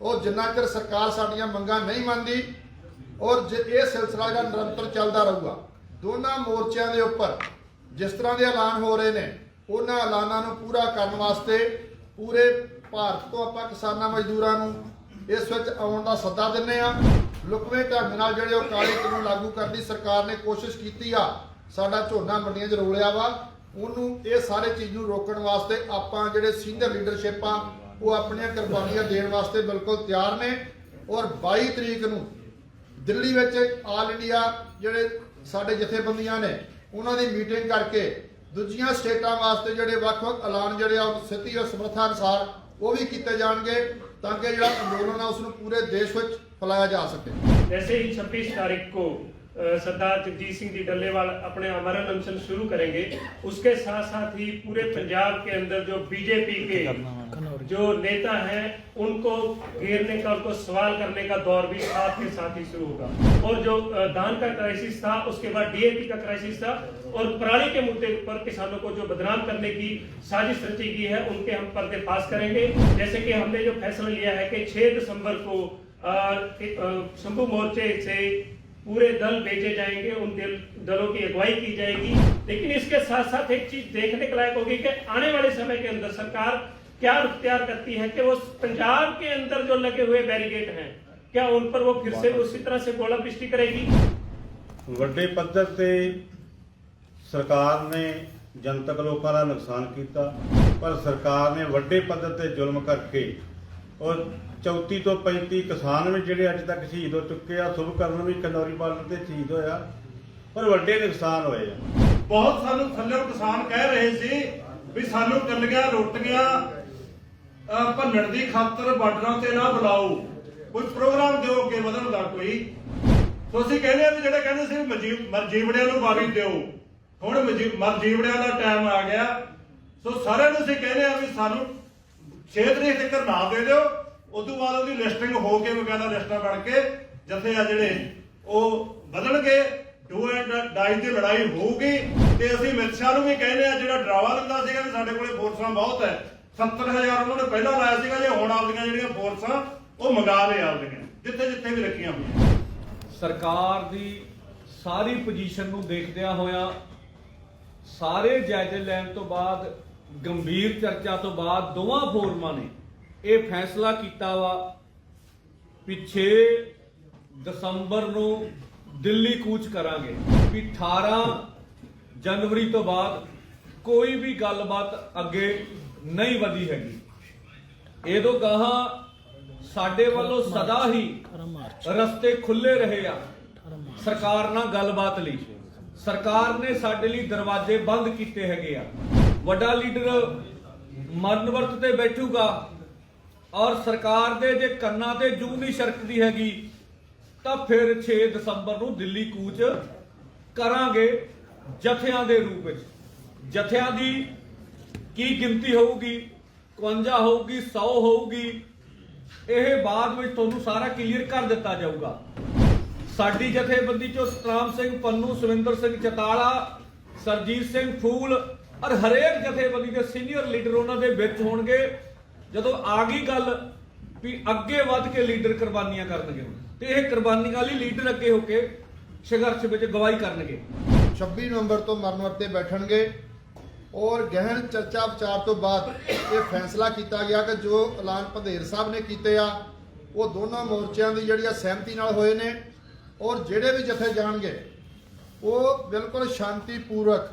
ਉਹ ਜਿੰਨਾ ਚਿਰ ਸਰਕਾਰ ਸਾਡੀਆਂ ਮੰਗਾਂ ਨਹੀਂ ਮੰਨਦੀ, ਔਰ ਜੇ ਇਹ ਸਿਲਸਿਲਾ ਜਿਹੜਾ ਨਿਰੰਤਰ ਚੱਲਦਾ ਰਹੂਗਾ, ਦੋਨਾਂ ਮੋਰਚਿਆਂ ਦੇ ਉੱਪਰ ਜਿਸ ਤਰ੍ਹਾਂ ਦੇ ਐਲਾਨ ਹੋ ਰਹੇ ਨੇ, ਉਹਨਾਂ ਐਲਾਨਾਂ ਨੂੰ ਪੂਰਾ ਕਰਨ ਵਾਸਤੇ ਪੂਰੇ ਭਾਰਤ ਤੋਂ ਆਪਾਂ ਕਿਸਾਨਾਂ ਮਜ਼ਦੂਰਾਂ ਨੂੰ ਇਸ ਵਿੱਚ ਆਉਣ ਦਾ ਸੱਦਾ ਦਿੰਨੇ ਆ ਲੁਕਵੇਂ ਢੰਗ ਨਾਲ ਜਿਹੜੇ ਉਹ ਕਾਲੇ ਕਾਨੂੰਨ ਲਾਗੂ ਕਰਨ ਦੀ ਸਰਕਾਰ ਨੇ ਕੋਸ਼ਿਸ਼ ਕੀਤੀ ਆ, ਸਾਡਾ ਝੋਨਾ ਮੰਡੀਆਂ 'ਚ ਰੋਲਿਆ ਵਾ, ਉਹਨੂੰ ਇਹ ਸਾਰੇ ਚੀਜ਼ ਨੂੰ ਰੋਕਣ ਵਾਸਤੇ ਆਪਾਂ ਜਿਹੜੇ ਸੀਨੀਅਰ ਲੀਡਰਸ਼ਿਪ ਆ ਉਹ ਆਪਣੀਆਂ ਕੁਰਬਾਨੀਆਂ ਦੇਣ ਵਾਸਤੇ ਬਿਲਕੁਲ ਤਿਆਰ ਨੇ ਔਰ 22 ਤਰੀਕ ਨੂੰ ਦਿੱਲੀ ਵਿੱਚ ਆਲ ਇੰਡੀਆ ਜਿਹੜੇ ਸਾਡੇ ਜਥੇਬੰਦੀਆਂ ਨੇ, ਉਹਨਾਂ ਦੀ ਮੀਟਿੰਗ ਕਰਕੇ ਦੂਜੀਆਂ ਸਟੇਟਾਂ ਵਾਸਤੇ ਜਿਹੜੇ ਵੱਖ-ਵੱਖ ਐਲਾਨ ਜਿਹੜੇ ਆ ਸਥਿਤੀ ਔਰ ਸਮਰੱਥਾ ਅਨੁਸਾਰ ਉਹ ਵੀ ਕੀਤੇ ਜਾਣਗੇ ਤਾਂ ਕਿ ਜਿਹੜਾ ਅੰਦੋਲਨ ਆ ਉਸ ਨੂੰ ਪੂਰੇ ਦੇਸ਼ ਵਿੱਚ ਫੈਲਾਇਆ ਜਾ ਸਕੇ। ਵੈਸੇ ਹੀ 26 ਤਾਰੀਖ ਕੋ सरदार जगजीत सिंह जी डल्लेवाल अपने अमरण अनशन शुरू करेंगे। उसके साथ साथ ही पूरे पंजाब के अंदर जो बीजेपी के जो नेता हैं, उनको घेरने का, उनको सवाल करने का दौर भी साथ के साथ ही शुरू होगा। और जो धान का क्राइसिस था, उसके बाद डीएपी का क्राइसिस था, और पराली के मुद्दे पर किसानों को जो बदनाम करने की साजिश रची गई है, उनके हम पर्दे पास करेंगे। जैसे कि हमने जो फैसला लिया है कि 6 दिसंबर को शंभू मोर्चे से पूरे दल भेजे जाएंगे उन दल, दलों की अगुवाई की जाएगी लेकिन इसके साथ साथ एक चीज देखने के लायक होगी कि आने वाले समय के अंदर सरकार क्या इख्तियार करती है कि वो पंजाब के अंदर जो लगे हुए बैरिकेड हैं क्या उन पर वो फिर से उसी तरह से गोला वृष्टि करेगी ਵੱਡੇ ਪੱਧਰ ਤੇ ਸਰਕਾਰ ਨੇ ਜਨਤਕ ਲੋਕਾਂ ਦਾ ਨੁਕਸਾਨ ਕੀਤਾ ਪਰ ਸਰਕਾਰ ਨੇ ਵੱਡੇ ਪੱਧਰ ਤੇ ਜ਼ੁਲਮ ਕਰਕੇ ਔਰ 34 ਤੋਂ 35 ਕਿਸਾਨ ਵੀ ਜਿਹੜੇ ਅੱਜ ਤੱਕ ਸ਼ਹੀਦ ਹੋ ਚੁੱਕੇ ਆ ਸੁਭਕਰਨ ਵੀ ਕੰਡੋਰੀ ਬਾਰਡਰ ਤੇ ਸ਼ਹੀਦ ਹੋਇਆ। ਪਰ ਵੱਡੇ ਨੁਕਸਾਨ ਹੋਏ ਆ। ਬਹੁਤ ਸਾਨੂੰ ਥੱਲੇ ਕਿਸਾਨ ਕਹਿ ਰਹੇ ਸੀ ਵੀ ਸਾਨੂੰ ਕੱਲੀਆਂ ਰੋਟੀਆਂ ਭੰਨਣ ਦੀ ਖਾਤਰ ਬਾਰਡਰਾਂ ਤੇ ਨਾ ਬੁਲਾਓ। ਕੋਈ ਪ੍ਰੋਗਰਾਮ ਦਿਓ ਅੱਗੇ ਵਧਣ ਦਾ ਕੋਈ? ਸੋ ਅਸੀਂ ਕਹਿੰਦੇ ਆ ਵੀ ਜਿਹੜੇ ਕਹਿੰਦੇ ਸੀ ਵੀ ਮਰਜੀ- ਮਰਜੀਵੜਿਆਂ ਨੂੰ ਵਾਰੀ ਦਿਓ। ਹੁਣ ਮਰਜੀ- ਮਰਜੀਵੜਿਆਂ ਦਾ ਟਾਈਮ ਆ ਗਿਆ। ਸੋ ਸਾਰਿਆਂ ਨੂੰ ਅਸੀਂ ਕਹਿੰਦੇ ਆ ਵੀ ਸਾਨੂੰ 6 ਤਰੀਕ ਤੱਕ ਨਾ ਦੇ ਦਿਓ। ਉਸ ਤੋਂ ਬਾਅਦ ਉਹਦੀ ਲਿਸਟਿੰਗ ਹੋ ਕੇ ਵਗੈਰਾ ਲਿਸਟਾਂ ਬਣ ਕੇ ਜਥੇ ਆ ਜਿਹੜੇ ਉਹ ਬਦਲਣਗੇ ਡੂ ਐਂਡ ਡਾਈ ਦੀ ਲੜਾਈ ਹੋਊਗੀ। ਤੇ ਅਸੀਂ ਅਮਿਤ ਨੂੰ ਵੀ ਕਹਿੰਦੇ ਆ, ਜਿਹੜਾ ਡਰਾਵਾ ਦਿੰਦਾ ਸੀਗਾ ਵੀ ਸਾਡੇ ਕੋਲੇ ਫੋਰਸਾਂ ਬਹੁਤ ਹੈ। 70000 ਉਹਨਾਂ ਨੇ ਪਹਿਲਾਂ ਲਾਇਆ ਸੀਗਾ, ਜੇ ਹੁਣ ਆਪਦੀਆਂ ਜਿਹੜੀਆਂ ਫੋਰਸਾਂ ਉਹ ਮੰਗਾ ਲਏ ਆਪਦੀਆਂ। ਜਿੱਥੇ ਜਿੱਥੇ ਵੀ ਰੱਖੀਆਂ ਹੋਈਆਂ। ਸਰਕਾਰ ਦੀ ਸਾਰੀ ਪੋਜੀਸ਼ਨ ਨੂੰ ਦੇਖਦਿਆਂ ਹੋਇਆ ਸਾਰੇ ਜਾਇਜ਼ੇ ਲੈਣ ਤੋਂ ਬਾਅਦ ਗੰਭੀਰ ਚਰਚਾ ਤੋਂ ਬਾਅਦ ਦੋਵਾਂ ਫੋਰਮਾਂ ਨੇ ਇਹ ਫੈਸਲਾ ਕੀਤਾ ਵਾ ਪਿੱਛੇ ਦਸੰਬਰ ਨੂੰ ਦਿੱਲੀ ਕੂਚ ਕਰਾਂਗੇ, ਵੀ 18 ਜਨਵਰੀ ਤੋਂ ਬਾਅਦ ਕੋਈ ਵੀ ਗੱਲਬਾਤ ਅੱਗੇ ਨਹੀਂ ਵਧੀ ਹੈਗੀ। ਇਹਦੋਂ ਗਾਹਾਂ ਸਾਡੇ ਵੱਲੋਂ ਸਦਾ ਹੀ ਰਸਤੇ ਖੁੱਲੇ ਰਹੇ ਆ। ਸਰਕਾਰ ਨਾਲ ਗੱਲਬਾਤ ਲਈ। ਸਰਕਾਰ ਨੇ ਸਾਡੇ ਲਈ ਦਰਵਾਜ਼ੇ ਬੰਦ ਕੀਤੇ ਹੈਗੇ ਆ। ਵੱਡਾ ਲੀਡਰ ਮਰਨ ਵਰਤ ਤੇ ਬੈਠੂਗਾ ਔਰ ਸਰਕਾਰ ਦੇ ਜੇ ਕੰਨਾਂ ਤੇ ਜੂ ਨਹੀਂ ਛਰਕਦੀ ਹੈਗੀ, ਤਾਂ ਫਿਰ 6 ਦਸੰਬਰ ਨੂੰ ਦਿੱਲੀ ਕੂਚ ਕਰਾਂਗੇ ਜਥਿਆਂ ਦੇ ਰੂਪ ਵਿੱਚ। ਜਥਿਆਂ ਦੀ ਕੀ ਗਿਣਤੀ ਹੋਊਗੀ? 51 ਹੋਊਗੀ 100 ਹੋਊਗੀ। ਇਹ ਬਾਅਦ ਵਿੱਚ ਤੁਹਾਨੂੰ ਸਾਰਾ ਕਲੀਅਰ ਕਰ ਦਿੱਤਾ ਜਾਊਗਾ। ਸਾਡੀ ਜਥੇਬੰਦੀ ਚੋਂ ਸਤਰਾਮ ਸਿੰਘ ਪੰਨੂ, ਸੁਰਿੰਦਰ ਸਿੰਘ ਚਤਾਲਾ, ਸਰਜੀਤ ਸਿੰਘ ਫੂਲ ਔਰ ਹਰੇਕ ਜਥੇਬੰਦੀ ਦੇ ਸੀਨੀਅਰ ਲੀਡਰ ਉਹਨਾਂ ਦੇ ਵਿੱਚ ਹੋਣਗੇ। ਜਦੋਂ ਆ ਗਈ ਗੱਲ ਵੀ ਅੱਗੇ ਵੱਧ ਕੇ ਲੀਡਰ ਕੁਰਬਾਨੀਆਂ ਕਰਨਗੇ ਤੇ ਇਹ ਕੁਰਬਾਨੀਆਂ ਲਈ ਲੀਡਰ ਅੱਗੇ ਹੋ ਕੇ ਸੰਘਰਸ਼ ਵਿੱਚ ਗਵਾਹੀ ਕਰਨਗੇ। 26 ਨਵੰਬਰ ਤੋਂ ਮਰਨ ਵਰਤੇ ਬੈਠਣਗੇ ਔਰ ਗਹਿਣ ਚਰਚਾ ਵਿਚਾਰ ਤੋਂ ਬਾਅਦ ਇਹ ਫੈਸਲਾ ਕੀਤਾ ਗਿਆ ਕਿ ਜੋ ਐਲਾਨ ਭਦੇਰ ਸਾਹਿਬ ਨੇ ਕੀਤੇ ਆ, ਉਹ ਦੋਨਾਂ ਮੋਰਚਿਆਂ ਦੀ ਜਿਹੜੀ ਆ ਸਹਿਮਤੀ ਨਾਲ ਹੋਏ ਨੇ ਔਰ ਜਿਹੜੇ ਵੀ ਜਥੇ ਜਾਣਗੇ, ਉਹ ਬਿਲਕੁਲ ਸ਼ਾਂਤੀਪੂਰਵਕ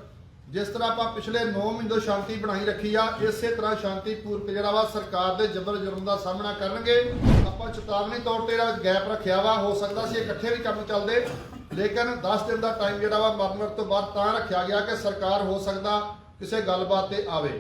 ਜਿਸ ਤਰ੍ਹਾਂ ਆਪਾਂ ਪਿਛਲੇ 9 ਮਹੀਨੇ ਤੋਂ ਸ਼ਾਂਤੀ ਬਣਾਈ ਰੱਖੀ ਆ, ਇਸੇ ਤਰ੍ਹਾਂ ਸ਼ਾਂਤੀਪੂਰਵਕ ਜਿਹੜਾ ਵਾ ਸਰਕਾਰ ਦੇ ਜ਼ਬਰ ਜ਼ੁਲਮ ਦਾ ਸਾਹਮਣਾ ਕਰਨਗੇ। ਆਪਾਂ ਚੇਤਾਵਨੀ ਤੌਰ ਤੇ ਜਿਹੜਾ ਗੈਪ ਰੱਖਿਆ ਵਾ, ਹੋ ਸਕਦਾ ਸੀ ਇਕੱਠੇ ਵੀ ਕੰਮ ਚੱਲਦੇ, ਲੇਕਿਨ 10 ਦਿਨ ਦਾ ਟਾਈਮ ਜਿਹੜਾ ਵਾ, ਮਰਨ ਤੋਂ ਬਾਅਦ ਤਾਂ ਰੱਖਿਆ ਗਿਆ ਕਿ ਸਰਕਾਰ ਹੋ ਸਕਦਾ ਕਿਸੇ ਗੱਲਬਾਤ ਤੇ ਆਵੇ।